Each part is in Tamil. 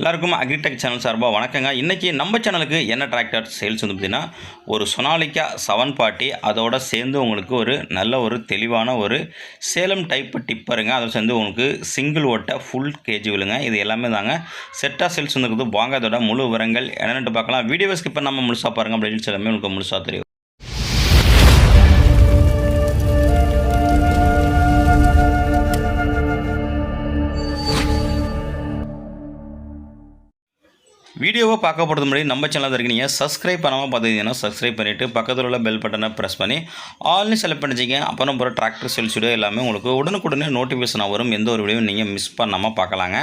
எல்லாருக்கும் அக்ரிடெக் சேனல் சார்பாக வணக்கங்க. இன்றைக்கி நம்ம சேனலுக்கு என்ன டிராக்டர் சேல்ஸ் வந்து பார்த்திங்கன்னா ஒரு சொனாலிக்கா செவன் பார்ட்டி அதோட சேர்ந்து உங்களுக்கு ஒரு நல்ல ஒரு தெளிவான ஒரு சேலம் டைப் டிப்பருங்க அதை சேர்ந்து உங்களுக்கு சிங்கிள் ஓட்ட ஃபுல் கேஜி விழுங்க. இது எல்லாமே தாங்க செட்டாக சேல்ஸ் வந்துருக்குது வாங்க அதோட முழு விவரங்கள் என்னென்னு பார்க்கலாம். வீடியோ ஸ்கிப் நம்ம முழுசாக பாருங்கள் அப்படின்னு எல்லாமே உங்களுக்கு முழுசாக தெரியும். வீடியோவை பார்க்க போகிறது முன்னாடி நம்ம சேனல் இருக்கீங்க. சப்ஸ்கிரைப் பண்ணாமல் பார்த்தீங்கன்னா சப்ஸ்கிரைப் பண்ணிவிட்டு பக்கத்தில் உள்ள பெல் பட்டனை ப்ரெஸ் பண்ணி ஆல்னு செலக்ட் பண்ணிச்சிங்க அப்புறம் போகிற டிராக்டர் சேல்ஸ் வீடியோ எல்லாமே உங்களுக்கு உடனுக்குடனே நோட்டிஃபிகேஷன் வரும். எந்த ஒரு வீடியோவும் நீங்கள் மிஸ் பண்ணாமல் பார்க்கலாங்க.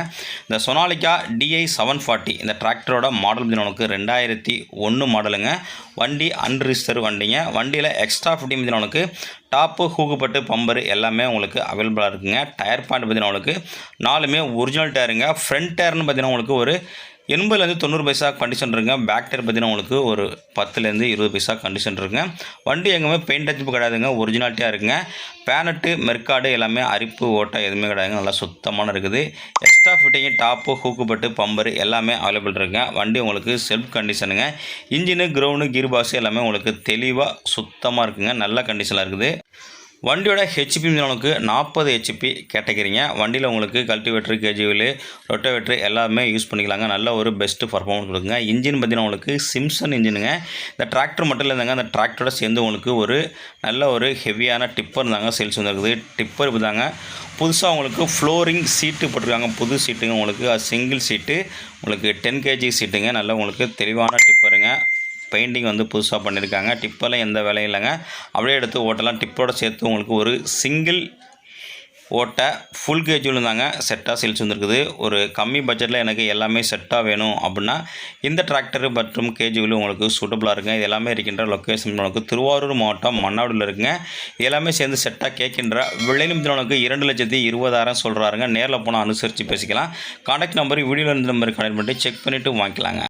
இந்த சொனாலிக்கா டிஐ செவன் ஃபார்ட்டி இந்த டிராக்டரோட மாடல் பார்த்தீங்கன்னா உங்களுக்கு ரெண்டாயிரத்தி ஒன்று மாடலுங்க வண்டி அன்ரிஜிஸ்டர் வண்டிங்க. வண்டியில் எக்ஸ்ட்ரா ஃபிட்டிங் பார்த்தீங்கன்னா உங்களுக்கு டாப்பு ஹூக்குப்பட்டு பம்பரு எல்லாமே உங்களுக்கு அவைலபிளாக இருக்குங்க. டயர் பாயிண்ட் பார்த்தீங்கன்னா உங்களுக்கு நாலுமே ஒரிஜினல் டயருங்க ஃப்ரண்ட் டயர்னு பார்த்தீங்கன்னா உங்களுக்கு ஒரு எண்பதுலேருந்து தொண்ணூறு பைசா கண்டிஷன் இருக்குங்க. பேக் டயர் பார்த்தீங்கன்னா உங்களுக்கு ஒரு பத்துலேருந்து இருபது பைசா கண்டிஷன் இருக்குங்க. வண்டி எங்கேயுமே பெயிண்ட் அடிப்பு கிடையாதுங்க ஒரிஜினாலிட்டியாக இருக்குங்க. பேனட்டு மெர்க்காடு எல்லாமே அரிப்பு ஓட்டை எதுவுமே கிடையாதுங்க நல்லா சுத்தமான இருக்குது. எக்ஸ்ட்ரா ஃபிட்டிங்கு டாப்பு ஹூக்குப்பட்டு பம்பரு எல்லாமே அவைலபிள் இருக்குங்க. வண்டி உங்களுக்கு செல்ஃப் கண்டிஷனுங்க இன்ஜினு கிரவுண்டு கீர் பாக்ஸ் எல்லாமே உங்களுக்கு தெளிவாக சுத்தமாக இருக்குங்க. நல்ல கண்டிஷனில் இருக்குது. வண்டியோட ஹெச்பி உங்களுக்கு நாற்பது ஹெச்பி கேட்டகிரிங்க வண்டியில் உங்களுக்கு கல்டிவேட்டர் கேஜிவில் ரொட்டோவேட்டர் எல்லாமே யூஸ் பண்ணிக்கலாங்க. நல்ல ஒரு பெஸ்ட்டு பர்ஃபார்மன்ஸ் கொடுக்குங்க. இன்ஜின் பார்த்தீங்கன்னா உங்களுக்கு சிம்சன் இன்ஜினுங்க. இந்த டிராக்டர் மட்டும் இல்லைங்க. அந்த டிராக்டரோட சேர்ந்து உங்களுக்கு ஒரு நல்ல ஒரு ஹெவியான டிப்பர் தாங்க சேல்ஸ் வந்துருக்குது. டிப்பர் இப்போதாங்க புதுசாக உங்களுக்கு ஃப்ளோரிங் சீட்டு போட்டிருக்காங்க. புது சீட்டுங்க உங்களுக்கு சிங்கிள் சீட்டு உங்களுக்கு டென் கேஜி சீட்டுங்க நல்ல உங்களுக்கு தெளிவான டிப்பருங்க பெயிண்டிங் வந்து புதுசாக பண்ணியிருக்காங்க. டிப்பெல்லாம் எந்த வேலையும் இல்லைங்க. அப்படியே எடுத்து ஓட்டலாம். டிப்போடு சேர்த்து உங்களுக்கு ஒரு சிங்கிள் ஓட்டை ஃபுல் கேஜுவல் தாங்க செட்டாக சேல்ஸ் வந்துருக்குது. ஒரு கம்மி பட்ஜெட்டில் எனக்கு எல்லாமே செட்டாக வேணும் அப்படின்னா இந்த டிராக்டர் மற்றும் கேஜுவலும் உங்களுக்கு சூட்டபுளாக இருக்குங்க. இது எல்லாமே இருக்கின்ற லொக்கேஷன் உங்களுக்கு திருவாரூர் மாவட்டம் மன்னாடில் இருக்குங்க. இது எல்லாமே சேர்ந்து செட்டாக கேட்கின்ற விளைநிலம் உனக்கு இரண்டு லட்சத்தி இருபதாயிரம் சொல்கிறாருங்க நேரில் போனால் அனுசரித்து பேசிக்கலாம். கான்டாக்ட் நம்பர் வீடியோவில் இருந்த நம்பர் கனெக்ட் பண்ணி செக் பண்ணிவிட்டு வாங்கிக்கலாங்க.